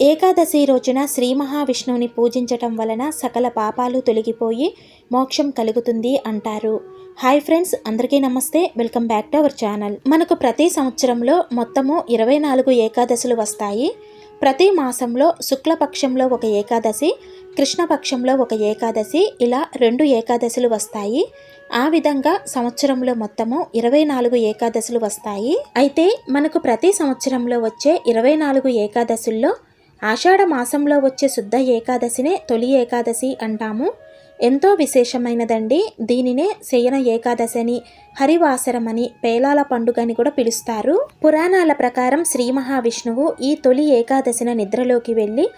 ఏకాదశి రోజున శ్రీ మహావిష్ణువుని పూజించటం వలన సకల పాపాలు తొలగిపోయి మోక్షం కలుగుతుంది అంటారు. హాయ్ ఫ్రెండ్స్ అందరికీ నమస్తే. Welcome back to our channel. మనకు ప్రతి సంవత్సరంలో మొత్తము ఇరవై నాలుగు ఏకాదశులు వస్తాయి. ప్రతి మాసంలో శుక్లపక్షంలో ఒక ఏకాదశి కృష్ణపక్షంలో ఒక ఏకాదశి ఇలా రెండు ఏకాదశులు వస్తాయి. ఆ విధంగా సంవత్సరంలో మొత్తము ఇరవై నాలుగు ఏకాదశులు వస్తాయి. అయితే మనకు ప్రతి సంవత్సరంలో వచ్చే ఇరవై నాలుగు ఏకాదశుల్లో ఆషాఢ మాసంలో వచ్చే శుద్ధ ఏకాదశినే తొలి ఏకాదశి అంటాము. ఎంతో విశేషమైనదండి. దీనినే శయన ఏకాదశని హరివాసరమని పేలాల పండుగని కూడా పిలుస్తారు. పురాణాల ప్రకారం శ్రీ మహావిష్ణువు ఈ తొలి ఏకాదశిన నిద్రలోకి వెళ్ళి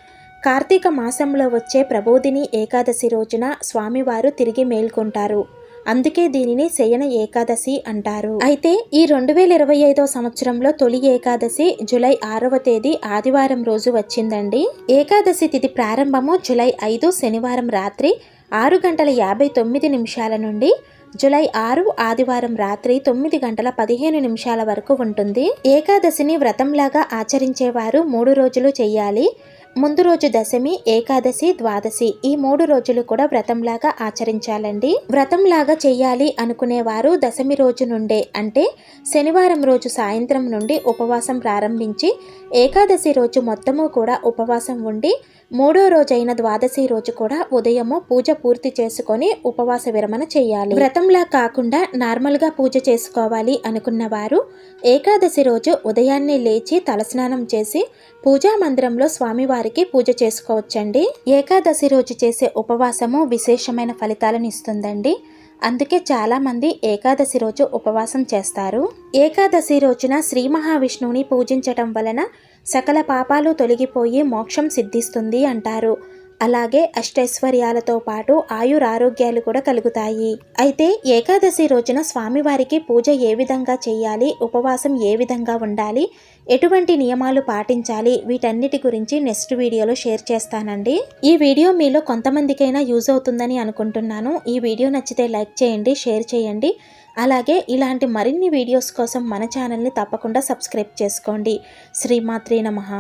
కార్తీక మాసంలో వచ్చే ప్రబోధిని ఏకాదశి రోజున స్వామివారు తిరిగి మేల్కొంటారు. అందుకే దీనిని శయన ఏకాదశి అంటారు. అయితే ఈ రెండు వేల ఇరవై ఐదో సంవత్సరంలో తొలి ఏకాదశి జులై ఆరవ తేదీ ఆదివారం రోజు వచ్చిందండి. ఏకాదశి తిథి ప్రారంభము జులై ఐదు శనివారం రాత్రి ఆరు గంటల యాభై తొమ్మిది నిమిషాల నుండి జులై ఆరు ఆదివారం రాత్రి తొమ్మిది గంటల పదిహేను నిమిషాల వరకు ఉంటుంది. ఏకాదశిని వ్రతంలాగా ఆచరించేవారు మూడు రోజులు చేయాలి. ముందు రోజు దశమి ఏకాదశి ద్వాదశి ఈ మూడు రోజులు కూడా వ్రతంలాగా ఆచరించాలండి. వ్రతంలాగా చేయాలి అనుకునేవారు దశమి రోజు నుండే అంటే శనివారం రోజు సాయంత్రం నుండి ఉపవాసం ప్రారంభించి ఏకాదశి రోజు మొత్తము కూడా ఉపవాసం ఉండి మూడో రోజైన ద్వాదశి రోజు కూడా ఉదయము పూజ పూర్తి చేసుకొని ఉపవాస విరమణ చేయాలి. వ్రతంలా కాకుండా నార్మల్గా పూజ చేసుకోవాలి అనుకున్న వారు ఏకాదశి రోజు ఉదయాన్నే లేచి తలస్నానం చేసి పూజా మందిరంలో స్వామివారికి పూజ చేసుకోవచ్చండి. ఏకాదశి రోజు చేసే ఉపవాసము విశేషమైన ఫలితాలను ఇస్తుందండి. అందుకే చాలామంది ఏకాదశి రోజు ఉపవాసం చేస్తారు. ఏకాదశి రోజున శ్రీ మహావిష్ణువుని పూజించటం వలన సకల పాపాలు తొలగిపోయి మోక్షం సిద్ధిస్తుంది అంటారు. అలాగే అష్టైశ్వర్యాలతో పాటు ఆయురారోగ్యాలు కూడా కలుగుతాయి. అయితే ఏకాదశి రోజున స్వామివారికి పూజ ఏ విధంగా చేయాలి? ఉపవాసం ఏ విధంగా ఉండాలి? ఎటువంటి నియమాలు పాటించాలి? వీటన్నిటి గురించి నెక్స్ట్ వీడియోలో షేర్ చేస్తానండి. ఈ వీడియో మీలో కొంతమందికైనా యూజ్ అవుతుందని అనుకుంటున్నాను. ఈ వీడియో నచ్చితే లైక్ చేయండి షేర్ చేయండి. అలాగే ఇలాంటి మరిన్ని వీడియోస్ కోసం మన ఛానల్ని తప్పకుండా సబ్స్క్రైబ్ చేసుకోండి. శ్రీమాత్రే నమః.